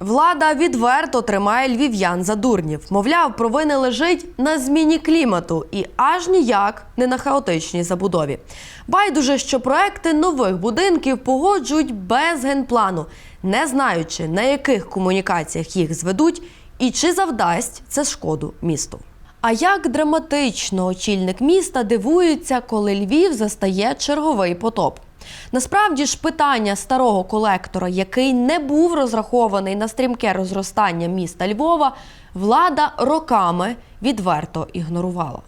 Влада відверто тримає львів'ян за дурнів. Мовляв, провина лежить на зміні клімату і аж ніяк не на хаотичній забудові. Байдуже, що проекти нових будинків погоджують без генплану, не знаючи на яких комунікаціях їх зведуть і чи завдасть це шкоду місту. А як драматично очільник міста дивується, коли Львів застає черговий потоп. Насправді ж питання старого колектора, який не був розрахований на стрімке розростання міста Львова, влада роками відверто ігнорувала.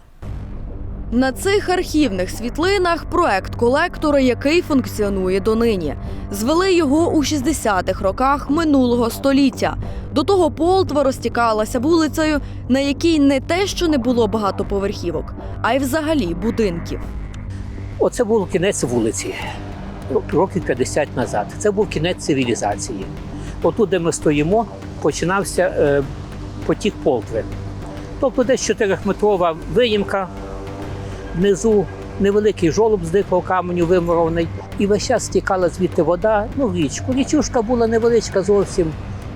На цих архівних світлинах проект колектора, який функціонує донині. Звели його у 60-х роках минулого століття. До того Полтва розтікалася вулицею, на якій не те, що не було багатоповерхівок, а й взагалі будинків. Оце був кінець вулиці років 50 назад. Це був кінець цивілізації. Отут, де ми стоїмо, починався е, потік Полтви. Тобто десь 4-метрова виїмка, внизу невеликий жолоб з дикого каменю вимурований, і весь час стікала звідти вода ну, річку. Річушка була невеличка зовсім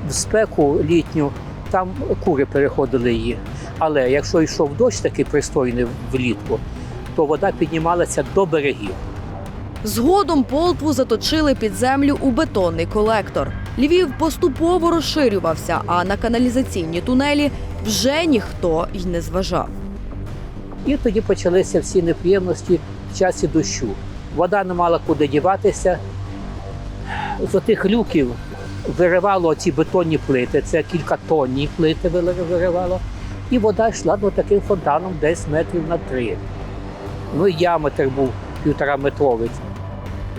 в спеку літню, там кури переходили її. Але якщо йшов дощ такий пристойний влітку, то вода піднімалася до берегів. Згодом Полтву заточили під землю у бетонний колектор. Львів поступово розширювався, а на каналізаційні тунелі вже ніхто й не зважав. І тоді почалися всі неприємності в часі дощу. Вода не мала куди діватися. З отих люків виривало ці бетонні плити, це кількатонні плити виривало. І вода йшла ну, таким фонтаном десь метрів на три. Ну яметр був півтораметровий.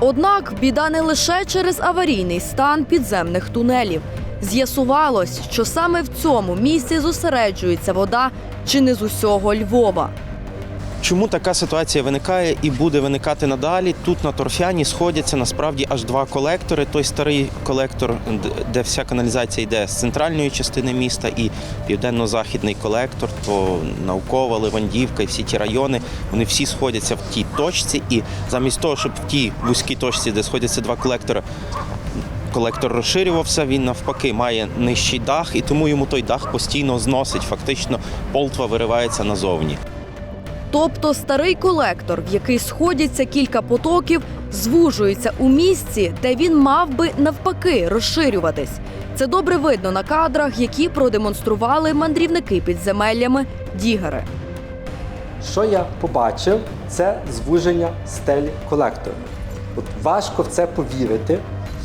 Однак біда не лише через аварійний стан підземних тунелів. З'ясувалось, що саме в цьому місці зосереджується вода чи не з усього Львова. Чому така ситуація виникає і буде виникати надалі? Тут на торфяні сходяться насправді аж два колектори. Той старий колектор, де вся каналізація йде з центральної частини міста, і південно-західний колектор, то наукова, Левандівка і всі ті райони. Вони всі сходяться в тій точці. І замість того, щоб в тій вузькій точці, де сходяться два колектори, колектор розширювався, він навпаки має нижчий дах, і тому йому той дах постійно зносить. Фактично, полтва виривається назовні. Тобто старий колектор, в який сходяться кілька потоків, звужується у місці, де він мав би навпаки розширюватись. Це добре видно на кадрах, які продемонстрували мандрівники підземеллями дігери. Що я побачив, це звуження стелі колектора. От важко в це повірити.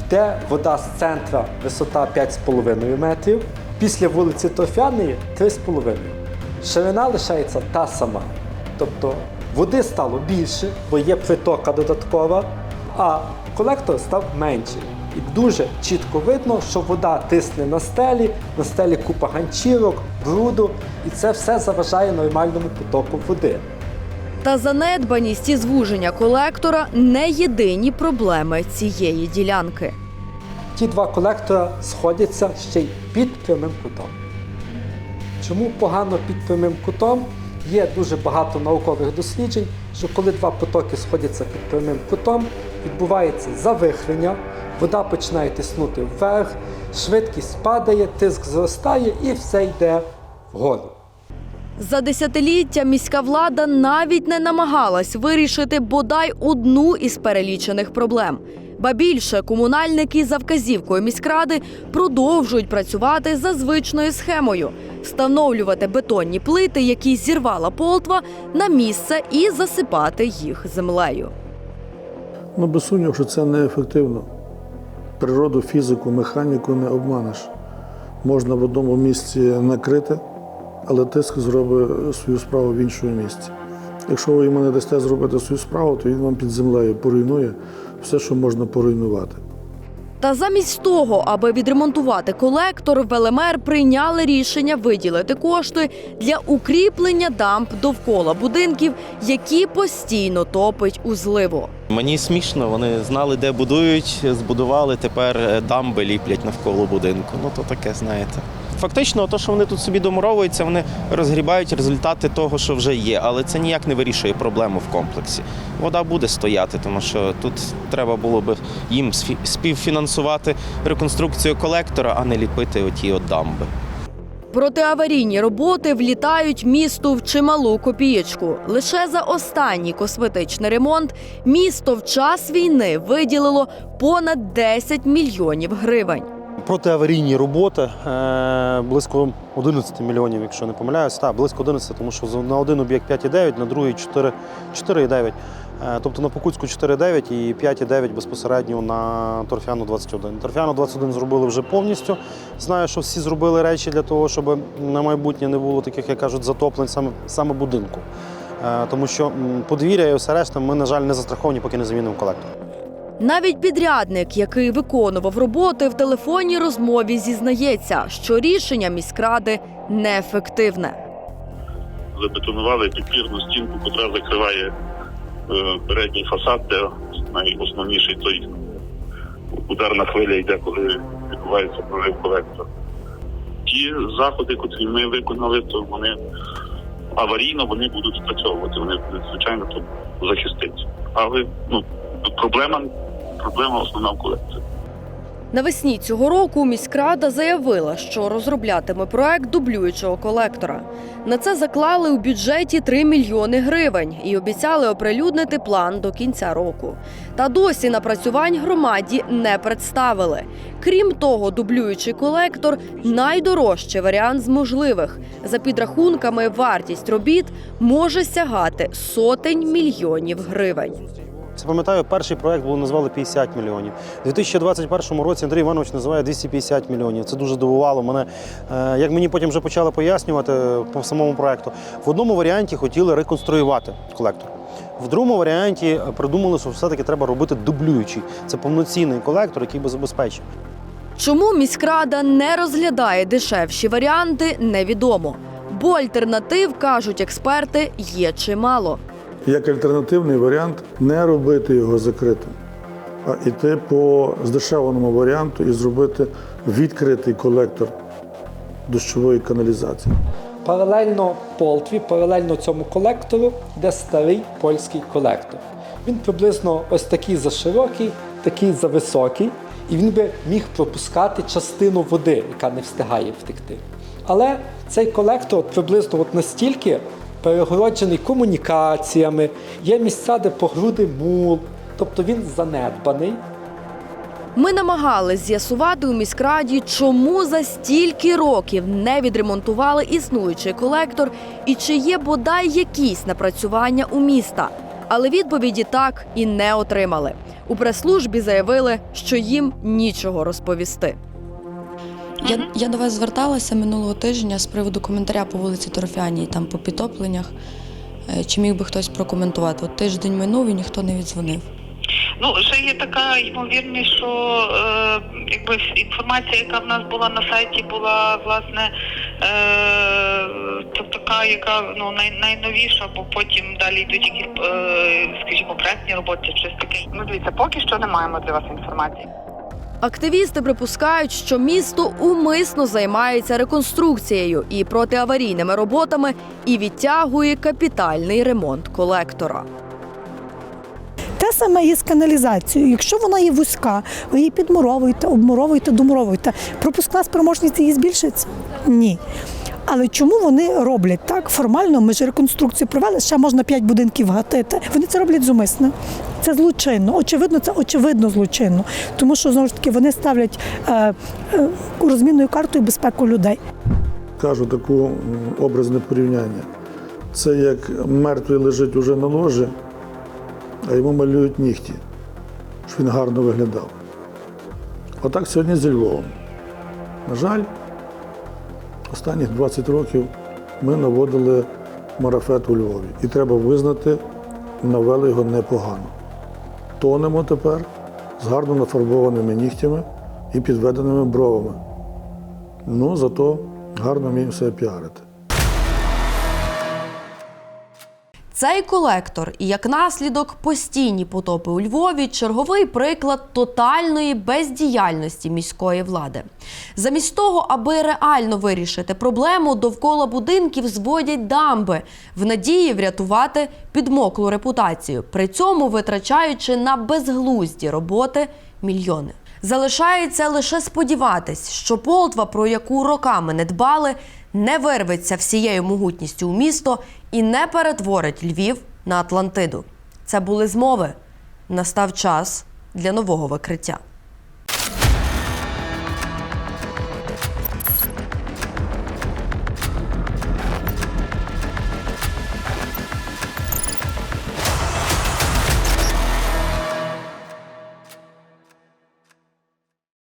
Йде вода з центра, висота 5,5 метрів, після вулиці Торфяної 3,5. Ширина лишається та сама. Тобто води стало більше, бо є притока додаткова, а колектор став менший. І дуже чітко видно, що вода тисне на стелі, на стелі купа ганчірок, бруду, і це все заважає нормальному потоку води. Та занедбаність і звуження колектора не єдині проблеми цієї ділянки. Ті два колектора сходяться ще й під прямим кутом. Чому погано під прямим кутом? Є дуже багато наукових досліджень, що коли два потоки сходяться під прямим кутом, відбувається завихрення, вода починає тиснути вверх, швидкість падає, тиск зростає і все йде вгору. За десятиліття міська влада навіть не намагалась вирішити бодай одну із перелічених проблем. Ба більше комунальники за вказівкою міськради продовжують працювати за звичною схемою встановлювати бетонні плити, які зірвала полтва, на місце і засипати їх землею. Ну, без сумніву, що це неефективно. Природу, фізику, механіку не обманеш. Можна в одному місці накрити, але тиск зробить свою справу в іншому місці. Якщо ви йому не дасте зробити свою справу, то він вам під землею поруйнує все, що можна поруйнувати. Та замість того, аби відремонтувати колектор, в ЛМР прийняли рішення виділити кошти для укріплення дамб довкола будинків, які постійно топить у зливу. Мені смішно, вони знали, де будують, збудували, тепер е, дамби ліплять навколо будинку. Ну то таке, знаєте. Фактично, то, що вони тут собі домуровуються, вони розгрібають результати того, що вже є, але це ніяк не вирішує проблему в комплексі. Вода буде стояти, тому що тут треба було б їм співфінансувати реконструкцію колектора, а не ліпити оті от дамби. Протиаварійні роботи влітають місту в чималу копієчку. Лише за останній косметичний ремонт місто в час війни виділило понад 10 мільйонів гривень. Протиаварійні роботи е, близько 11 мільйонів, якщо не помиляюсь. Так, близько 11, тому що на один об'єкт 5,9, на другий 4 4,9. Е, Тобто на Покутську 4,9 і 5,9 безпосередньо на Торфяну 21. Торфяну 21 зробили вже повністю. Знаю, що всі зробили речі для того, щоб на майбутнє не було таких, як кажуть, затоплень саме, саме будинку. Е, Тому що подвір'я і все решта ми, на жаль, не застраховані, поки не замінимо колектор. Навіть підрядник, який виконував роботи в телефонній розмові, зізнається, що рішення міськради неефективне. забетонували підпірну стінку, яка закриває е, передній фасад, де найосновніший той ударна хвиля йде, коли відбувається прорив колектора. Ті заходи, котрі ми виконали, то вони аварійно вони будуть спрацьовувати. Вони звичайно, то захистити. Але ну, проблема, проблема основна в колекторі. Навесні цього року міськрада заявила, що розроблятиме проект дублюючого колектора. На це заклали у бюджеті 3 мільйони гривень і обіцяли оприлюднити план до кінця року. Та досі напрацювань громаді не представили. Крім того, дублюючий колектор найдорожчий варіант з можливих. За підрахунками, вартість робіт може сягати сотень мільйонів гривень. Це пам'ятаю, перший проект було назвали 50 мільйонів. У 2021 році Андрій Іванович називає 250 мільйонів. Це дуже дивувало мене. Е, Як мені потім вже почали пояснювати по самому проекту, в одному варіанті хотіли реконструювати колектор. В другому варіанті придумали, що все-таки треба робити дублюючий. Це повноцінний колектор, який би забезпечив. Чому міськрада не розглядає дешевші варіанти, невідомо. Бо альтернатив, кажуть експерти, є чимало. Як альтернативний варіант не робити його закритим, а йти по здешевленому варіанту і зробити відкритий колектор дощової каналізації. Паралельно Полтві, паралельно цьому колектору, де старий польський колектор. Він приблизно ось такий заширокий, такий зависокий, і він би міг пропускати частину води, яка не встигає втекти. Але цей колектор приблизно от настільки перегороджений комунікаціями, є місця, де по груди мул, тобто він занедбаний. Ми намагались з'ясувати у міськраді, чому за стільки років не відремонтували існуючий колектор і чи є бодай якісь напрацювання у міста. Але відповіді так і не отримали. У прес-службі заявили, що їм нічого розповісти. Я, я до вас зверталася минулого тижня з приводу коментаря по вулиці Торфяній, там по підтопленнях. Е, Чи міг би хтось прокоментувати? От тиждень минув і ніхто не віддзвонив. Ну, ще є така ймовірність, що е, якби інформація, яка в нас була на сайті, була власне е, то така, яка ну най, найновіша, бо потім далі йдуть якісь, е, скажімо, проектні роботи, щось таке. Ну, дивіться, поки що не маємо для вас інформації. Активісти припускають, що місто умисно займається реконструкцією і протиаварійними роботами і відтягує капітальний ремонт колектора. Те саме є з каналізацією. Якщо вона є вузька, ви її підмуровуєте, обмуровуєте, домуровуєте. Пропускна спроможність її збільшиться? Ні. Але чому вони роблять так? Формально ми ж реконструкцію провели, ще можна п'ять будинків гатити. Вони це роблять зумисно. Це злочинно. Очевидно, це очевидно злочинно. Тому що знову ж таки вони ставлять е, е, розмінною картою безпеку людей. Кажу таку образне порівняння. Це як мертвий лежить уже на ложі, а йому малюють нігті, щоб він гарно виглядав. Отак сьогодні зі Львовом. На жаль, останніх 20 років ми наводили марафет у Львові. І треба визнати, навели його непогано. Тонемо тепер з гарно нафарбованими нігтями і підведеними бровами. Ну, зато гарно вміємо себе піарити. Цей колектор і як наслідок постійні потопи у Львові черговий приклад тотальної бездіяльності міської влади. Замість того, аби реально вирішити проблему, довкола будинків зводять дамби в надії врятувати підмоклу репутацію, при цьому витрачаючи на безглузді роботи мільйони. Залишається лише сподіватись, що Полтва, про яку роками не дбали, не вирветься всією могутністю у місто і не перетворить Львів на Атлантиду. Це були змови. Настав час для нового викриття.